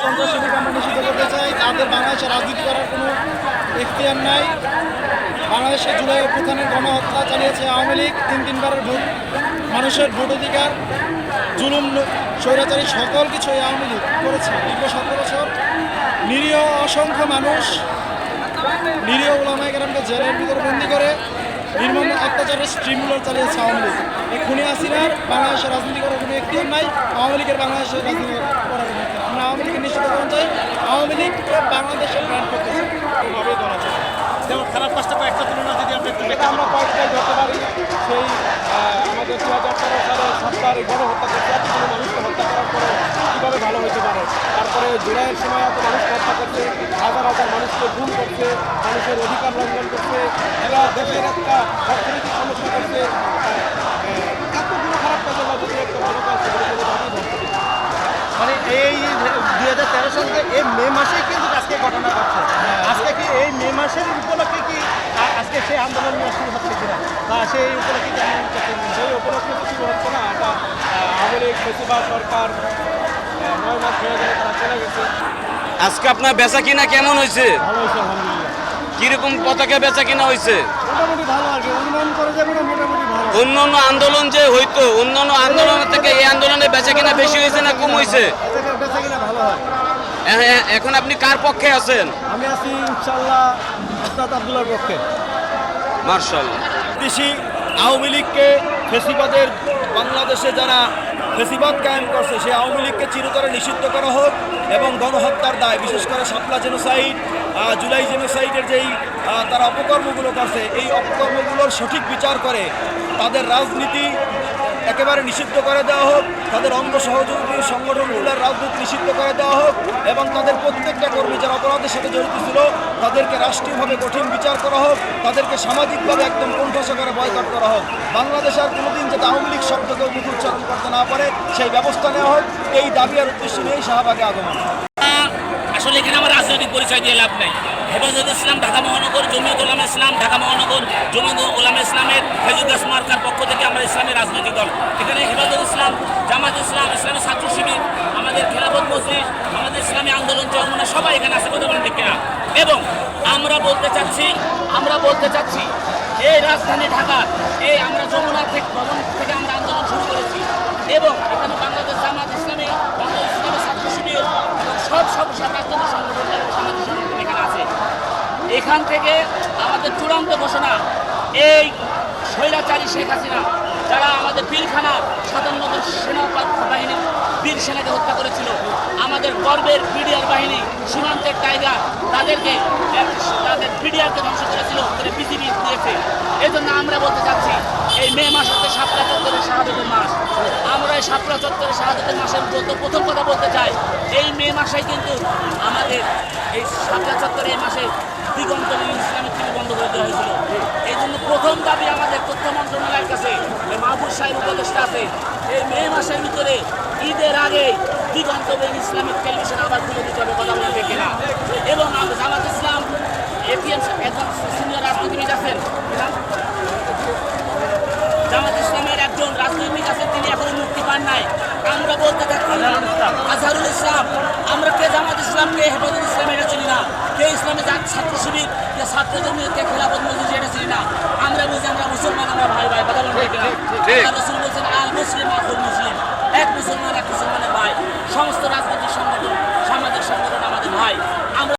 সন্ত্রাসীদেরকে আমরা নিষিদ্ধ করতে চাই, তাদের বাংলাদেশে রাজনীতি করার কোনো এখতিয়ার নাই। বাংলাদেশে জুলাই অভ্যুত্থানের গণহত্যা চালিয়েছে আওয়ামী লীগ, তিন তিনবারের ভোট, মানুষের ভোট অধিকার, জুলুম স্বৈরাচারী সকল কিছু এই আওয়ামী লীগ করেছে। দীর্ঘ সতেরো বছর নিরীহ অসংখ্য মানুষ, নিরীহ ওলামাই গ্রামকে জেলের ভিতরে বন্দি করে নির্মম অত্যাচারের স্ট্রিমগুলো চালিয়েছে আওয়ামী লীগ। এই খুনি হাসিনার বাংলাদেশের রাজনীতি করার কোনো এখতিয়ার নাই, আওয়ামী লীগের বাংলাদেশের রাজনীতি করার আমরা আওয়ামী লীগের নিশ্চিত করতে চাই আওয়ামী লীগ বাংলাদেশের ব্র্যান্ড করতে চাই এভাবে ধরা যায়। যেমন খারাপ পাঁচটা কয়েকটা তুলনা যদি আমরা একটু এটা আমরা কয়েকটাই ধরতে পারি। সেই আমাদের দু হাজার তেরো সালে সরকার এই গণহত্যা করতে এতগুলো মানুষকে হত্যা করার পরে কীভাবে ভালো হতে পারে? তারপরে জুলাইয়ের সময় এত মানুষ হত্যা করছে, হাজার হাজার মানুষকে গুম করছে, মানুষের অধিকার লঙ্ঘন করছে। এরা দেশের একটা অর্থনৈতিক সমস্যা করছে আহ, আহ, এতগুলো খারাপ কাজের মধ্যে দিয়ে একটা ভালো কাজ সেগুলো কোনোভাবেই ধরতে পারি না। মানে এই এই মে মাসে কিন্তু আজকে ঘটনা ঘটছে। আজকে কি এই মে মাসের উপলক্ষে কি আজকে সেই আন্দোলন শুরু হচ্ছে কিনা? বা সেই উপলক্ষে কি আন্দোলন সেই উপলক্ষে শুরু হচ্ছে না। এটা আহ, আওয়ামী লীগ সরকার নয় মাস হয়ে গেলে তারা চলে গেছে। আজকে আপনার বেচা কিনা কেমন হয়েছে? ভালো হয়েছে আলহামদুলিল্লাহ। কীরকম পতাকা বেচা কিনা হয়েছে? মোটামুটি ভালো আর কি। অনুমান করে যাবে না মোটামুটি ভালো। অন্য অন্য আন্দোলন যে হইতো অন্য অন্য আন্দোলনের থেকে এই আন্দোলনে বেচা কিনা বেশি হয়েছে না কম হয়েছে? বেচা কিনা ভালো হয়। এ- এ- এখন আপনি কার পক্ষে আছেন? আমি আছি ইনশাল্লাহ ওস্তাদ আব্দুল্লার পক্ষে। মার্শাল দেশি আওয়ামী লীগকে ফেসিবাদের বাংলাদেশে যারা ফেসিবাদ কায়েম করছে সেই আওয়ামী লীগকে চিরতরে নিষিদ্ধ করা হোক এবং গণহত্যার দায় বিশেষ করে সাতলা জেনোসাইড জুলাই জেনোসাইডের যেই তারা অপকর্মগুলো করছে এই অপকর্মগুলোর সঠিক বিচার করে তাদের রাজনীতি একেবারে নিষিদ্ধ করে দেওয়া হোক, তাদের অঙ্গ সহযোগী সংগঠনগুলোর রাজনীতি নিষিদ্ধ করে দেওয়া হোক, এবং তাদের প্রত্যেকটা কর্মী যারা অপরাধের সাথে জড়িত ছিল, তাদেরকে রাষ্ট্রীয়ভাবে কঠিন বিচার করা হোক, তাদেরকে সামাজিকভাবে একদম কণ্ঠসা করে বয়কট করা হোক। বাংলাদেশ আর কোনোদিন যাতে আওয়ামী লীগ শব্দকেও মুখ উচ্চারণ করতে না পারে, সেই ব্যবস্থা নেওয়া হোক, এই দাবি আর উদ্দেশ্য নিয়েই শাহবাগে আগমন। আসলে এখানে আমার রাজনৈতিক পরিচয় দিয়ে লাভ নেই। হেফাজত ইসলাম, ঢাকা মহানগর, জমিয়ত ওলাম ইসলাম, ঢাকা মহানগর, জমিয়ত ওলাম ইসলামের হেজুদাস মার্কার আমরা ইসলামী রাজনৈতিক দল। এখানে হেফাজত ইসলাম, জামাত ইসলাম, ইসলামী ছাত্র শিবির, আমাদের খেলাফত মসজিদ আমাদের ইসলামী আন্দোলন চরমনা সবাই এখানে আছে, কথা বলেন কিনা? এবং আমরা বলতে চাচ্ছি, আমরা বলতে চাচ্ছি, এই রাজধানী ঢাকা, এই আমরা যমুনা থেকে ভবন থেকে আমরা আন্দোলন শুরু করেছি। এবং এখানে বাংলাদেশ জামাত ইসলামী, বাংলাদেশ ইসলামী ছাত্র শিবির, সব সব রাজনৈতিক সংগঠন এখানে আছে। এখান থেকে আমাদের চূড়ান্ত ঘোষণা, এই স্বৈরাচারী শেখ হাসিনা, যারা আমাদের সাতান্ন জন সেনা বাহিনীর বীর সেনাকে হত্যা করেছিল, আমাদের গর্বের বিডিআর বাহিনী, সীমান্তের টাইগার, তাদেরকে, তাদের বিডিআরকে ধ্বংস করেছিল করে বিজিবি দিয়েছে এই জন্য আমরা বলতে চাচ্ছি, এই মে মাস হচ্ছে সাতটা চত্বরের শাহাদতের মাস। আমরা এই সাতটা চত্বরের শাহাদতের মাসের বলতে প্রথম কথা বলতে চাই, এই মে মাসে কিন্তু আমাদের এই সাতটা চত্বরে মাসে দিগন্ত ইসলামিক টিভি বন্ধ করে দেওয়া হয়েছিল। প্রথম দাবি আমাদের তথ্য মন্ত্রণালয়ের কাছে, যে মাহবুব সাহেব উপদেষ্টা আছে, এই মে মাসের ভিতরে ঈদের আগে দিগন্ত ইসলামিক টেলিভিশন আবার খুলে দিতে হবে কথা বলতে কিনা। এবং আমরা জামাত ইসলাম, এটিএম একজন সিনিয়র রাজনীতিবিদ আছেন। জামাত ইসলামের একজন রাজনৈতিক আছেন, তিনি এখনও মুক্তি পান নাই। আমরা বলতে চাচ্ছি আজহারুল ইসলাম, আমরা কে জামাত ইসলাম, কে হেফাজত ইসলাম এটা চিনি না। কে ইসলামী ছাত্র শিবির, কে ছাত্র জমিয়ত, কে খেলাফত মসজিদ না আমরা বুঝি আমরা মুসলমান আমরা ভাই ভাই কথা বলতে কিনা? ঠিক। রসুল বলছেন আল মুসলিম এক মুসলমান এক মুসলমানের ভাই। সমস্ত রাজনীতি